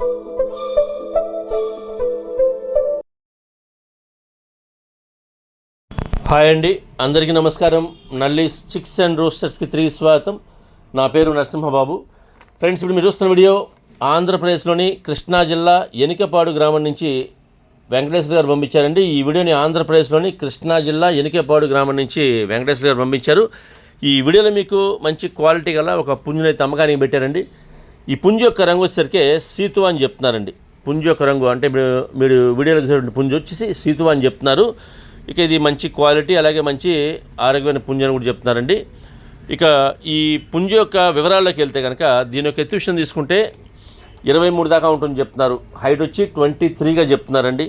Hi అండి అందరికీ నమస్కారం. నల్లి చిక్స్ అండ్ రోస్టర్స్కి తిరిగి స్వాగతం. నా పేరు నరసింహబాబు. ఫ్రెండ్స్ ఇప్పుడు మీరు చూస్తున్న వీడియో ఆంధ్రప్రదేశ్లోని కృష్ణా జిల్లా ఎనికపాడు గ్రామం నుంచి వెంకటేశ్వర గారు పంపించారండి. ఈ వీడియోని ఆంధ్రప్రదేశ్లోని కృష్ణా జిల్లా ఎనికపాడు గ్రామం నుంచి వెంకటేశ్వర గారు పంపించారు. ఈ వీడియోలో మీకు మంచి క్వాలిటీ గల ఒక పుంజునైతే అమ్మకానికి పెట్టారండి. ఈ పుంజు యొక్క రంగు వచ్చేసరికి సీతు అని చెప్తున్నారండి. పుంజు యొక్క రంగు అంటే మీరు మీరు వీడియోలో చూసేటువంటి పుంజు వచ్చేసి సీతు అని చెప్తున్నారు. ఇక ఇది మంచి క్వాలిటీ అలాగే మంచి ఆరోగ్యమైన పుంజు అని కూడా చెప్తున్నారండి. ఇక ఈ పుంజు యొక్క వివరాల్లోకి వెళ్తే కనుక దీని యొక్క ఎత్తు విషయం తీసుకుంటే ఇరవై మూడు దాకా ఉంటుంది చెప్తున్నారు. హైట్ వచ్చి ట్వంటీ త్రీగా చెప్తున్నారండి.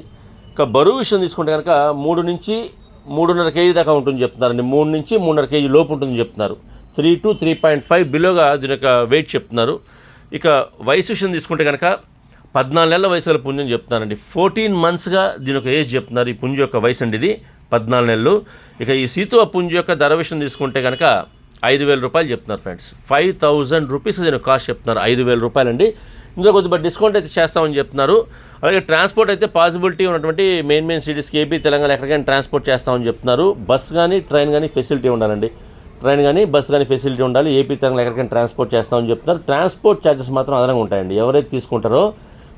ఇక బరువు విషయం తీసుకుంటే కనుక మూడు నుంచి మూడున్నర కేజీ దాకా ఉంటుంది చెప్తున్నారండి. మూడు నుంచి మూడున్నర కేజీ లోపు ఉంటుంది చెప్తున్నారు. Three to three point five బిలోగా దీని యొక్క వెయిట్ చెప్తున్నారు. ఇక వయసు విషయం తీసుకుంటే కనుక పద్నాలుగు నెలల వయసు గల పుంజు అని ఫోర్టీన్ మంత్స్గా దీని ఒక ఏజ్ చెప్తున్నారు ఈ పుంజు యొక్క వయసు అండి ఇది పద్నాలుగు నెలలు. ఇక ఈ సీతువ పుంజ యొక్క ధర విషయం తీసుకుంటే కనుక ఐదు వేల రూపాయలు చెప్తున్నారు ఫ్రెండ్స్ ఫైవ్ థౌజండ్ రూపీస్ దీని కాస్ట్ చెప్తున్నారు ఐదు వేల రూపాయలండి. ఇందులో కొద్దిగా డిస్కౌంట్ అయితే చేస్తామని చెప్తున్నారు. అలాగే ట్రాన్స్పోర్ట్ అయితే పాసిబిలిటీ ఉన్నటువంటి మెయిన్ మెయిన్ సిటీస్కి ఏపీ తెలంగాణ ఎక్కడికైనా ట్రాన్స్పోర్ట్ చేస్తామని చెప్తున్నారు. బస్ కానీ ట్రైన్ కానీ ఫెసిలిటీ ఉండాలండి. ట్రైన్ కానీ బస్ కానీ ఫెసిలిటీ ఉండాలి. ఏపీ తెలంగాణ ఎక్కడికైనా ట్రాన్స్పోర్ట్ చేస్తామని చెప్తున్నారు. ట్రాన్స్పోర్ట్ ఛార్జెస్ మాత్రం అదనంగా ఉంటాయండి. ఎవరైతే తీసుకుంటారో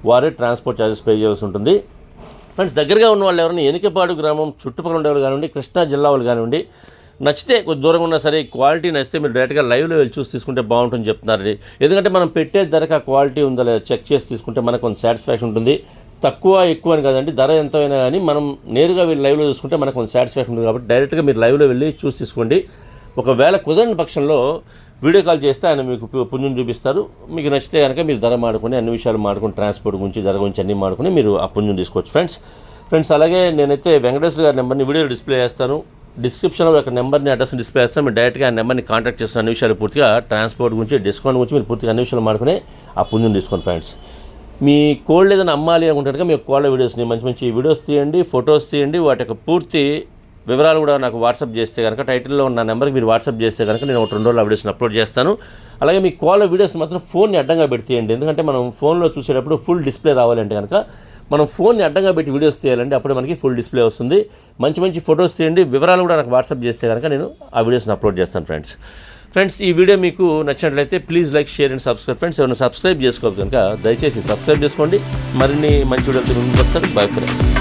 వారే ట్రాన్స్పోర్ట్ ఛార్జెస్ పే చేయాల్సి ఉంటుంది. ఫ్రెండ్స్ దగ్గరగా ఉన్న వాళ్ళు ఎవరైనా ఎనికపాడు గ్రామం చుట్టుపక్కల ఉండేవాళ్ళు కానివ్వండి కృష్ణా జిల్లా వాళ్ళు కానివ్వండి నచ్చితే కొద్ది దూరంగా ఉన్నా సరే క్వాలిటీ నచ్చితే మీరు డైరెక్ట్గా లైవ్లో వెళ్ళి చూసి తీసుకుంటే బాగుంటుంది చెప్తున్నారండి. ఎందుకంటే మనం పెట్టే ధరకు ఆ క్వాలిటీ ఉందా లేదా చెక్ చేసి తీసుకుంటే మనకు కొంత సాటిస్ఫాక్షన్ ఉంటుంది. తక్కువ ఎక్కువ అని కాదండి. ధర ఎంతైనా కానీ మనం నేరుగా వీళ్ళు లైవ్లో చూసుకుంటే మనకు కొంత సాటిస్ఫాక్షన్ ఉంటుంది కాబట్టి డైరెక్ట్గా మీరు లైవ్లో వెళ్ళి చూసి తీసుకోండి. ఒకవేళ కుదరని పక్షంలో వీడియో కాల్ చేస్తే ఆయన మీకు పు- చూపిస్తారు. మీకు నచ్చితే కనుక మీరు ధర మాడుకుని అన్ని విషయాలు మాడుకుని ట్రాన్స్పోర్ట్ గురించి ధర గురించి అన్ని మాడుకుని మీరు ఆ పుణ్యం తీసుకోవచ్చు. ఫ్రెండ్స్ ఫ్రెండ్స్ అలాగే నేనైతే వెంకటేశ్వర గారి నెంబర్ని వీడియో డిస్ప్లే చేస్తాను. డిస్క్రిప్షన్లో ఒక నెంబర్ని అడ్రస్ని డిస్ప్లే చేస్తాను. మీరు డైరెక్ట్గా ఆ నెంబర్ని కాంటాక్ట్ చేస్తున్న అన్ని విషయాలు పూర్తిగా ట్రాన్స్పోర్ట్ గురించి డిస్కౌంట్ గురించి మీరు పూర్తిగా అన్ని విషయాలు మాడుకుని ఆ పుంజుని తీసుకోండి ఫ్రెండ్స్ మీ కోల్డ్ ఏదైనా అమ్మాలి అనుకుంటే కనుక మీ కోళ్ళ వీడియోస్ని మంచి మంచి వీడియోస్ తీయండి ఫొటోస్ తీయండి వాటి యొక్క పూర్తి వివరాలు కూడా నాకు వాట్సాప్ చేస్తే కనుక టైటిల్లో ఉన్న నెంబర్కి మీరు వాట్సాప్ చేస్తే కనుక నేను ఒక రెండు రోజులు ఆ వీడియోస్ని అప్లోడ్ చేస్తాను. అలాగే మీ కాల్ వీడియోస్ మాత్రం ఫోన్ని అడ్డంగా పెడితేయండి. ఎందుకంటే మనం ఫోన్లో చూసేటప్పుడు ఫుల్ డిస్ప్లే రావాలంటే కనుక మనం ఫోన్ని అడ్డంగా పెట్టి వీడియోస్ తీయాలంటే అప్పుడు మనకి ఫుల్ డిస్ప్లే వస్తుంది. మంచి మంచి ఫొటోస్ తీయండి. వివరాలు కూడా నాకు వాట్సాప్ చేస్తే కనుక నేను ఆ వీడియోస్ని అప్లోడ్ చేస్తాను ఫ్రెండ్స్. ఫ్రెండ్స్ ఈ వీడియో మీకు నచ్చినట్లయితే please like share and subscribe. Friends ఎవరైనా సబ్స్క్రైబ్ చేసుకోవచ్చు కనుక దయచేసి సబ్స్క్రైబ్ చేసుకోండి. మరిన్ని మంచి వీడియోలతో ముందుకు వస్తారు బాయ్ ఫ్రెండ్స్.